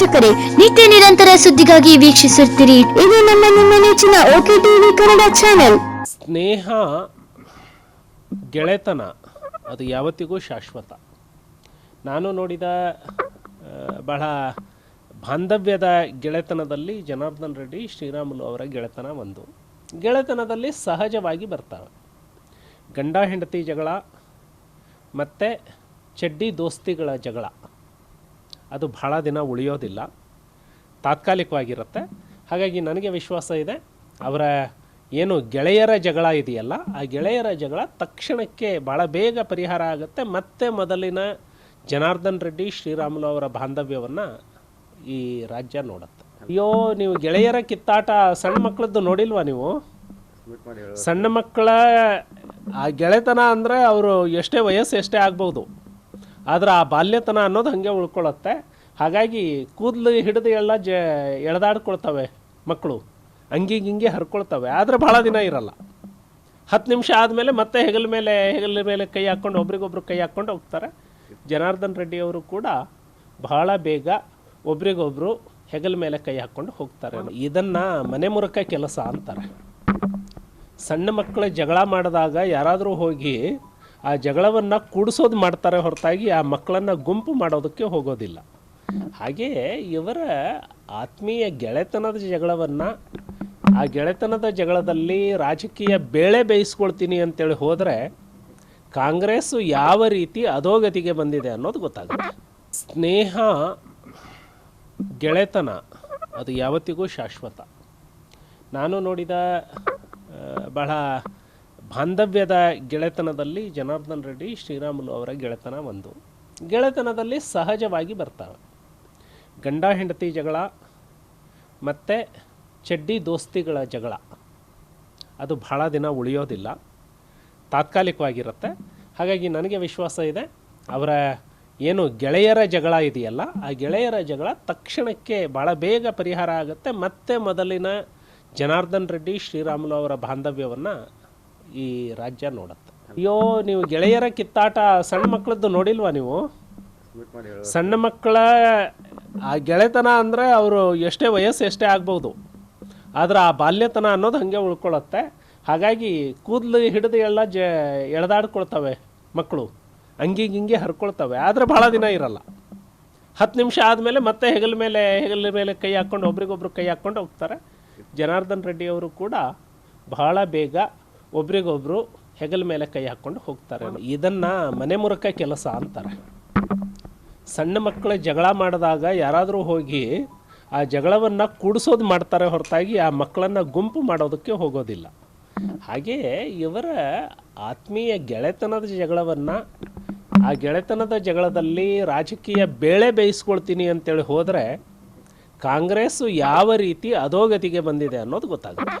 ವೀಕ್ಷಕರೇ ನಿತ್ಯ ನಿರಂತರ ಸುದ್ದಿಗಾಗಿ ವೀಕ್ಷಿಸುತ್ತೀರಿ ಇದು ನಮ್ಮ ನಿಮ್ಮ ನೆಚ್ಚಿನ ಓಕೆ ಟಿವಿ ಕನ್ನಡ ಚಾನೆಲ್. ಸ್ನೇಹ ಗೆಳೆತನ ಅದು ಯಾವತ್ತಿಗೂ ಶಾಶ್ವತ. ನಾನು ನೋಡಿದ ಬಹಳ ಬಾಂಧವ್ಯದ ಗೆಳೆತನದಲ್ಲಿ ಜನಾರ್ದನ್ ರೆಡ್ಡಿ ಶ್ರೀರಾಮುಲು ಅವರ ಗೆಳೆತನ ಒಂದು. ಗೆಳೆತನದಲ್ಲಿ ಸಹಜವಾಗಿ ಬರ್ತವೆ. ಗಂಡ ಹೆಂಡತಿ ಜಗಳ ಮತ್ತು ಚಡ್ಡಿ ದೋಸ್ತಿಗಳ ಜಗಳ. ಅದು ಬಹಳ ದಿನ ಉಳಿಯೋದಿಲ್ಲ. ತಾತ್ಕಾಲಿಕವಾಗಿರುತ್ತೆ. ಹಾಗಾಗಿ ನನಗೆ ವಿಶ್ವಾಸ ಇದೆ, ಅವರ ಏನು ಗೆಳೆಯರ ಜಗಳ ಇದೆಯಲ್ಲ, ಆ ಗೆಳೆಯರ ಜಗಳ ತಕ್ಷಣಕ್ಕೆ ಭಾಳ ಬೇಗ ಪರಿಹಾರ ಆಗುತ್ತೆ. ಮತ್ತೆ ಮೊದಲಿನ ಜನಾರ್ದನ್ ರೆಡ್ಡಿ, ಶ್ರೀರಾಮುಲು ಅವರ ಬಾಂಧವ್ಯವನ್ನು ಈ ರಾಜ್ಯ ನೋಡುತ್ತೆ. ಅಯ್ಯೋ, ನೀವು ಗೆಳೆಯರ ಕಿತ್ತಾಟ ಸಣ್ಣ ಮಕ್ಕಳದ್ದು ನೋಡಿಲ್ವಾ ನೀವು? ಸಣ್ಣ ಮಕ್ಕಳ ಆ ಗೆಳೆತನ ಅಂದರೆ ಅವರು ಎಷ್ಟೇ ವಯಸ್ಸು ಎಷ್ಟೇ ಆಗ್ಬೋದು. ಆದ್ರೆ ಆ ಬಾಲ್ಯತನ ಅನ್ನೋದು ಹಾಗೆ ಉಳ್ಕೊಳ್ಳುತ್ತೆ. ಹಾಗಾಗಿ ಕೂದಲು ಹಿಡಿದು ಎಲ್ಲ ಜ, ಎಳೆದಾಡ್ಕೊಳ್ತವೆ ಮಕ್ಕಳು ಹಂಗಿಗೆ ಹಿಂಗೆ ಹರ್ಕೊಳ್ತವೆ. ಆದರೆ ಭಾಳ ದಿನ ಇರಲ್ಲ. ಹತ್ತು ನಿಮಿಷ ಆದಮೇಲೆ ಮತ್ತೆ ಹೆಗಲ ಮೇಲೆ ಹೆಗಲ ಮೇಲೆ ಕೈ ಹಾಕ್ಕೊಂಡು ಒಬ್ರಿಗೊಬ್ರು ಕೈ ಹಾಕ್ಕೊಂಡು ಹೋಗ್ತಾರೆ. ಜನಾರ್ದನ್ ರೆಡ್ಡಿಯವರು ಕೂಡ ಬಹಳ ಬೇಗ ಒಬ್ರಿಗೊಬ್ರು ಹೆಗಲ ಮೇಲೆ ಕೈ ಹಾಕ್ಕೊಂಡು ಹೋಗ್ತಾರೆ. ಇದನ್ನು ಮನೆ ಮುರಕ ಕೆಲಸ ಅಂತಾರೆ. ಸಣ್ಣ ಮಕ್ಕಳ ಜಗಳ ಮಾಡಿದಾಗ ಯಾರಾದರೂ ಹೋಗಿ ಆ ಜಗಳವನ್ನು ಕೂಡಿಸೋದು ಮಾಡ್ತಾರೆ ಹೊರತಾಗಿ ಆ ಮಕ್ಕಳನ್ನು ಗುಂಪು ಮಾಡೋದಕ್ಕೆ ಹೋಗೋದಿಲ್ಲ. ಹಾಗೆಯೇ ಇವರ ಆತ್ಮೀಯ ಗೆಳೆತನದ ಜಗಳವನ್ನು, ಆ ಗೆಳೆತನದ ಜಗಳದಲ್ಲಿ ರಾಜಕೀಯ ಬೇಳೆ ಬೇಯಿಸ್ಕೊಳ್ತೀನಿ ಅಂತೇಳಿ ಹೋದರೆ ಕಾಂಗ್ರೆಸ್ಸು ಯಾವ ರೀತಿ ಅಧೋಗತಿಗೆ ಬಂದಿದೆ ಅನ್ನೋದು ಗೊತ್ತಾಗುತ್ತೆ ಸ್ನೇಹ, ಗೆಳೆತನ, ಅದು ಯಾವತ್ತಿಗೂ ಶಾಶ್ವತ. ನಾನು ನೋಡಿದ ಬಹಳ ಬಾಂಧವ್ಯದ ಗೆಳೆತನದಲ್ಲಿ ಜನಾರ್ದನ್ ರೆಡ್ಡಿ ಶ್ರೀರಾಮುಲು ಅವರ ಗೆಳೆತನ ಒಂದು. ಗೆಳೆತನದಲ್ಲಿ ಸಹಜವಾಗಿ ಬರ್ತಾವೆ. ಗಂಡ ಹೆಂಡತಿ ಜಗಳ ಮತ್ತು ಚಡ್ಡಿ ದೋಸ್ತಿಗಳ ಜಗಳ. ಅದು ಬಹಳ ದಿನ ಉಳಿಯೋದಿಲ್ಲ. ತಾತ್ಕಾಲಿಕವಾಗಿರುತ್ತೆ. ಹಾಗಾಗಿ ನನಗೆ ವಿಶ್ವಾಸ ಇದೆ, ಅವರ ಏನು ಗೆಳೆಯರ ಜಗಳ ಇದೆಯಲ್ಲ, ಆ ಗೆಳೆಯರ ಜಗಳ ತಕ್ಷಣಕ್ಕೆ ಭಾಳ ಬೇಗ ಪರಿಹಾರ ಆಗುತ್ತೆ. ಮತ್ತೆ ಮೊದಲಿನ ಜನಾರ್ದನ್ ರೆಡ್ಡಿ ಶ್ರೀರಾಮುಲು ಅವರ ಬಾಂಧವ್ಯವನ್ನು ಈ ರಾಜ್ಯ ನೋಡುತ್ತೆ. ಅಯ್ಯೋ ನೀವು ಗೆಳೆಯರ ಕಿತ್ತಾಟ ಸಣ್ಣ ಮಕ್ಕಳದ್ದು ನೋಡಿಲ್ವಾ ನೀವು? ಸಣ್ಣ ಮಕ್ಕಳ ಆ ಗೆಳೆತನ ಅಂದರೆ ಅವರು ಎಷ್ಟೇ ವಯಸ್ಸು ಎಷ್ಟೇ ಆಗ್ಬೋದು. ಆದರೆ ಆ ಬಾಲ್ಯತನ ಅನ್ನೋದು ಹಾಗೆ ಉಳ್ಕೊಳ್ಳುತ್ತೆ. ಹಾಗಾಗಿ ಕೂದಲು ಹಿಡಿದು ಎಲ್ಲ ಜ ಎಳೆದಾಡ್ಕೊಳ್ತವೆ ಮಕ್ಕಳು. ಹಂಗೆ ಹಿಂಗೆ ಹರ್ಕೊಳ್ತವೆ. ಆದರೆ ಭಾಳ ದಿನ ಇರಲ್ಲ. ಹತ್ತು ನಿಮಿಷ ಆದಮೇಲೆ ಮತ್ತೆ ಹೆಗಲ ಮೇಲೆ ಹೆಗಲ ಮೇಲೆ ಕೈ ಹಾಕ್ಕೊಂಡು ಒಬ್ರಿಗೊಬ್ರು ಕೈ ಹಾಕ್ಕೊಂಡು ಹೋಗ್ತಾರೆ. ಜನಾರ್ದನ್ ರೆಡ್ಡಿ ಅವರು ಕೂಡ ಬಹಳ ಬೇಗ ಒಬ್ರಿಗೊಬ್ರು ಹೆಗಲ ಮೇಲೆ ಕೈ ಹಾಕ್ಕೊಂಡು ಹೋಗ್ತಾರೆ. ಇದನ್ನು ಮನೆ ಮುರಕ ಕೆಲಸ ಅಂತಾರೆ. ಸಣ್ಣ ಮಕ್ಕಳ ಜಗಳ ಮಾಡಿದಾಗ ಯಾರಾದರೂ ಹೋಗಿ ಆ ಜಗಳವನ್ನು ಕೂಡಿಸೋದು ಮಾಡ್ತಾರೆ ಹೊರತಾಗಿ ಆ ಮಕ್ಕಳನ್ನು ಗುಂಪು ಮಾಡೋದಕ್ಕೆ ಹೋಗೋದಿಲ್ಲ. ಹಾಗೆಯೇ ಇವರ ಆತ್ಮೀಯ ಗೆಳೆತನದ ಜಗಳವನ್ನು ಆ ಗೆಳೆತನದ ಜಗಳದಲ್ಲಿ ರಾಜಕೀಯ ಬೇಳೆ ಬೇಯಿಸ್ಕೊಳ್ತೀನಿ ಅಂತೇಳಿ ಹೋದರೆ ಕಾಂಗ್ರೆಸ್ಸು ಯಾವ ರೀತಿ ಅಧೋಗತಿಗೆ ಬಂದಿದೆ ಅನ್ನೋದು ಗೊತ್ತಾಗುತ್ತೆ.